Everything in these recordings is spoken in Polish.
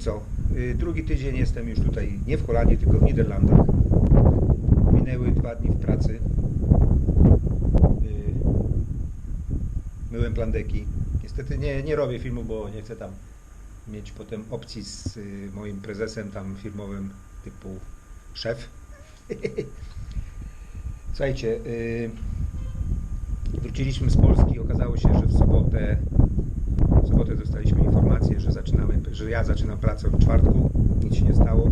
co? Y, Drugi tydzień jestem już tutaj nie w Holandii, tylko w Niderlandach. Minęły dwa dni w pracy. Y, Myłem plandeki. Niestety nie, nie robię filmu, bo nie chcę tam mieć potem opcji z y, moim prezesem tam firmowym typu szef. Słuchajcie, wróciliśmy z Polski. Okazało się, że w sobotę, w sobotę dostaliśmy informację, że, zaczynamy, że ja zaczynam pracę w czwartku. Nic się nie stało.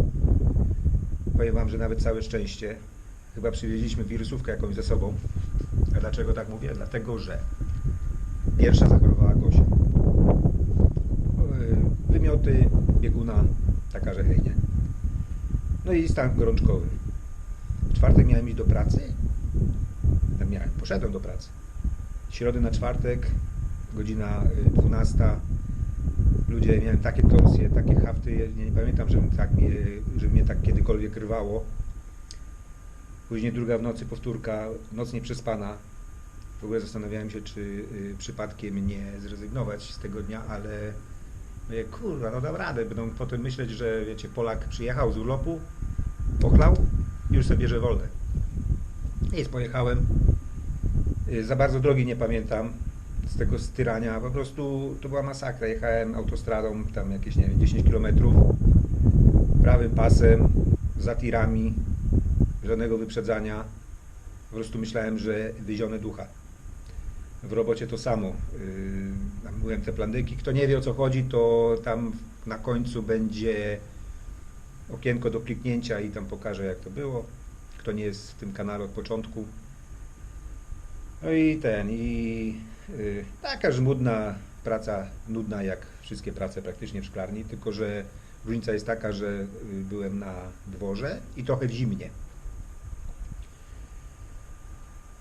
Powiem Wam, że nawet całe szczęście. Chyba przywieźliśmy wirusówkę jakąś ze sobą. A dlaczego tak mówię? Dlatego, że pierwsza zachorowała Gosia. Yy, Wymioty, bieguna, taka, że hej, nie? No i stan gorączkowy. W czwartek miałem iść do pracy. Miałem, poszedłem do pracy. Środy na czwartek, godzina y, 12. Ludzie, miałem takie torsje, takie hafty, nie, nie pamiętam, żeby, tak mnie, żeby mnie tak kiedykolwiek rwało. Później druga w nocy powtórka, noc nieprzespana. W ogóle zastanawiałem się, czy y, przypadkiem nie zrezygnować z tego dnia, ale mówię, kurwa, no dam radę. Będą potem myśleć, że wiecie, Polak przyjechał z urlopu, pochlał i już sobie bierze wolne. Nic, pojechałem. Y, Za bardzo drogi nie pamiętam z tego styrania. Po prostu to była masakra. Jechałem autostradą tam jakieś, nie wiem, 10 km prawym pasem, za tirami, żadnego wyprzedzania. Po prostu myślałem, że wyzionę ducha. W robocie to samo. Yy, tam byłem te plandyki. Kto nie wie o co chodzi, to tam na końcu będzie okienko do kliknięcia i tam pokażę jak to było. Kto nie jest w tym kanale od początku. No i ten, i taka żmudna praca, nudna jak wszystkie prace praktycznie w szklarni, tylko że różnica jest taka, że y, byłem na dworze i trochę w zimnie.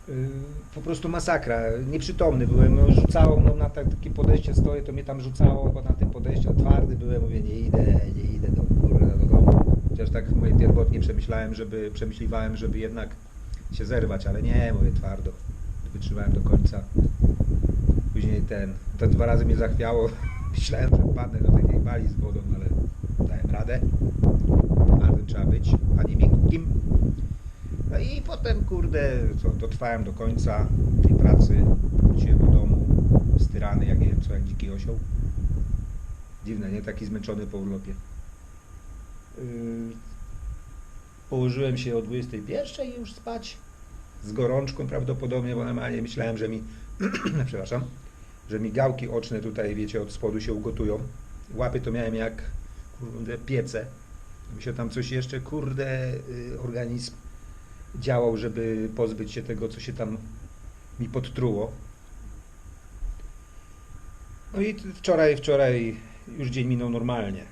Y, Po prostu masakra, nieprzytomny byłem, no, rzucało no, na tak- takie podejście stoję, to mnie tam rzucało, bo na tym podejściu twardy byłem, mówię nie idę, nie idę do kurwa do domu. Chociaż tak mówię, pierwotnie przemyślałem, żeby, przemyśliwałem, żeby jednak się zerwać, ale nie, mówię twardo, wytrzymałem do końca. Później ten, to dwa razy mnie zachwiało, myślałem, że padnę do takiej bali z wodą, ale dałem radę. Twardym trzeba być, a nie miękkim. No i potem, kurde, co, dotrwałem do końca tej pracy, wróciłem do domu, styrany, jak nie wiem co, jak dziki osioł. Dziwne, nie? Taki zmęczony po urlopie. Yy, Położyłem się o 21 i już spać. Z gorączką prawdopodobnie, bo normalnie myślałem, że mi, przepraszam, że mi gałki oczne tutaj, wiecie, od spodu się ugotują. Łapy to miałem jak, kurde, piece. Mi się tam coś jeszcze, kurde, y, organizm działał, żeby pozbyć się tego, co się tam mi podtruło. No i wczoraj, wczoraj już dzień minął normalnie.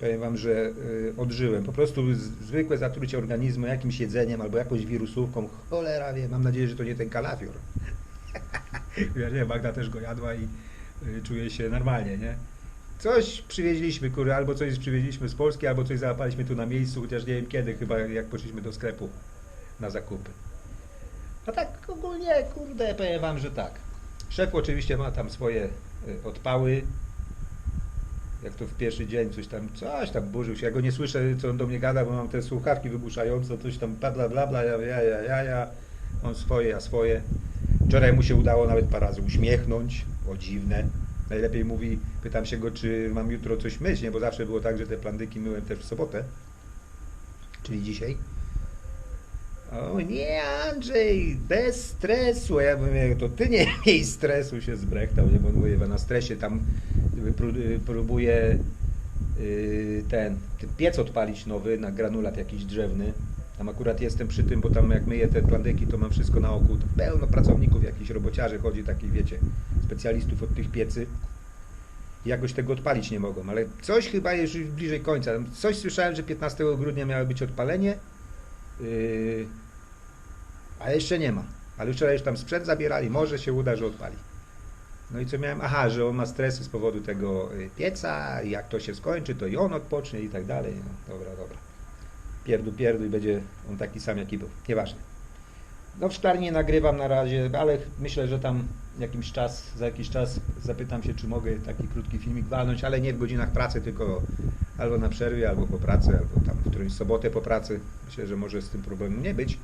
Powiem Wam, że y, odżyłem. Po prostu zwykłe zatrucie organizmu jakimś jedzeniem albo jakąś wirusówką. Cholera wie, mam nadzieję, że to nie ten kalafior. ja nie, Magda też go jadła i y, czuje się normalnie, nie? Coś przywieźliśmy, kurde, albo coś przywieźliśmy z Polski, albo coś załapaliśmy tu na miejscu, chociaż nie wiem kiedy, chyba jak poszliśmy do sklepu na zakupy. A tak ogólnie, kurde, powiem wam, że tak. Szef oczywiście ma tam swoje y, odpały. Jak to w pierwszy dzień coś tam, coś tam burzył się. Ja go nie słyszę, co on do mnie gada, bo mam te słuchawki wygłuszające, coś tam bla bla bla, bla ja, ja, ja, ja, ja. On swoje, ja swoje. Wczoraj mu się udało nawet parę razy uśmiechnąć. O dziwne. Najlepiej mówi, pytam się go, czy mam jutro coś myć, nie? Bo zawsze było tak, że te plandyki myłem też w sobotę. Czyli dzisiaj. O nie, Andrzej, bez stresu. Ja mówię, to ty nie miej stresu, się zbrechtał, nie? Bo on mówi, na stresie tam pró- y, próbuje y, ten piec odpalić nowy na granulat jakiś drzewny. Tam akurat jestem przy tym, bo tam jak myję te plandyki, to mam wszystko na oku. To pełno pracowników, jakichś robociarzy chodzi, takich wiecie, specjalistów od tych piecy. Jakoś tego odpalić nie mogą, ale coś chyba jest już bliżej końca. Coś słyszałem, że 15 grudnia miało być odpalenie. Yy, a jeszcze nie ma. Ale wczoraj już tam sprzęt zabierali, może się uda, że odpali. No i co miałem? Aha, że on ma stresy z powodu tego y, pieca, jak to się skończy, to i on odpocznie i tak dalej. No, dobra, dobra. Pierdu, pierdu i będzie on taki sam, jaki był. Nieważne. No w szklarni nagrywam na razie, ale myślę, że tam jakimś czas, za jakiś czas zapytam się, czy mogę taki krótki filmik walnąć, ale nie w godzinach pracy, tylko Albo na przerwie, albo po pracy, albo tam w którąś sobotę po pracy. Myślę, że może z tym problemu nie być.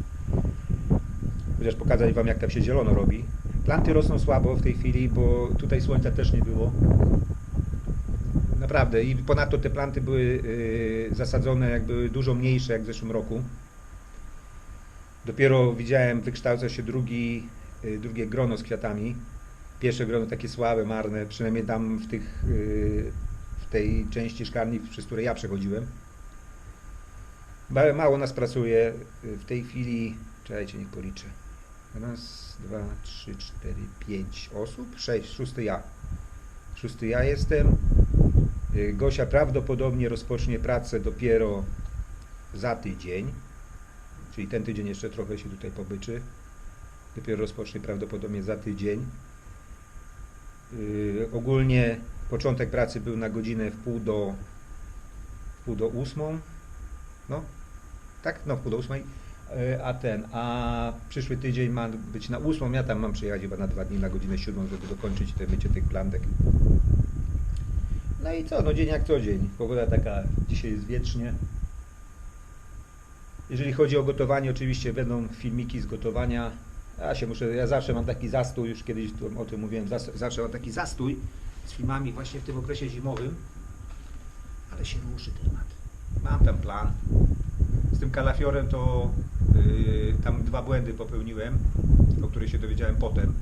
Chociaż pokazać Wam, jak tam się zielono robi. Planty rosną słabo w tej chwili, bo tutaj słońca też nie było. Naprawdę. I ponadto te planty były y, zasadzone jak były dużo mniejsze jak w zeszłym roku. Dopiero widziałem, wykształca się drugi, y, drugie grono z kwiatami. Pierwsze grono takie słabe, marne, przynajmniej tam w, tych, y, w tej części szklarni, przez której ja przechodziłem. Mało nas pracuje w tej chwili. Czekajcie, niech policzę. Raz, dwa, trzy, cztery, pięć osób. Sześć, szósty ja. Szósty ja jestem. Y, Gosia prawdopodobnie rozpocznie pracę dopiero za tydzień. Czyli ten tydzień jeszcze trochę się tutaj pobyczy. Dopiero rozpocznie prawdopodobnie za tydzień. Yy, ogólnie początek pracy był na godzinę w pół do, w pół do ósmą. No, tak? No, w pół do ósmej. Yy, A ten, a przyszły tydzień ma być na ósmą. Ja tam mam przyjechać chyba na dwa dni na godzinę siódmą, żeby dokończyć te mycie tych plantek. No i co? No dzień jak co dzień. Pogoda taka dzisiaj jest wiecznie. Jeżeli chodzi o gotowanie, oczywiście będą filmiki z gotowania. Ja się muszę, ja zawsze mam taki zastój, już kiedyś o tym mówiłem, zawsze mam taki zastój z filmami właśnie w tym okresie zimowym, ale się ruszy temat. Mam tam plan. Z tym kalafiorem to yy, tam dwa błędy popełniłem, o których się dowiedziałem potem.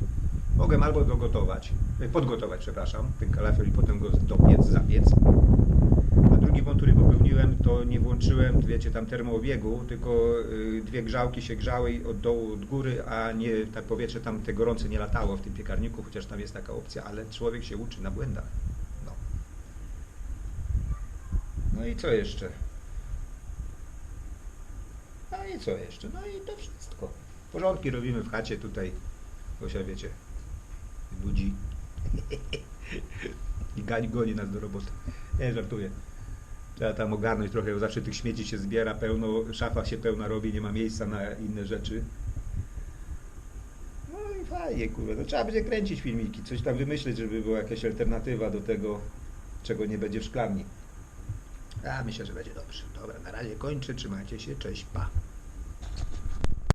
Mogłem albo dogotować, yy, podgotować, przepraszam, ten kalafior i potem go dopiec, zapiec. A drugi błąd, który popełniłem, to nie włączyłem, wiecie, tam termoobiegu, tylko y, dwie grzałki się grzały od dołu, od góry, a nie, tak powietrze tam te gorące nie latało w tym piekarniku, chociaż tam jest taka opcja, ale człowiek się uczy na błędach. No, no i co jeszcze? No i co jeszcze? No i to wszystko. Porządki robimy w chacie tutaj, Gosia, wiecie, budzi i gani, goni nas do roboty. Nie, żartuję. Trzeba tam ogarnąć trochę, bo zawsze tych śmieci się zbiera pełno, szafa się pełna robi, nie ma miejsca na inne rzeczy. No i fajnie, kurwa. No, trzeba będzie kręcić filmiki, coś tam wymyśleć, żeby była jakaś alternatywa do tego, czego nie będzie w szklarni. A myślę, że będzie dobrze. Dobra, na razie kończę, trzymajcie się, cześć, pa.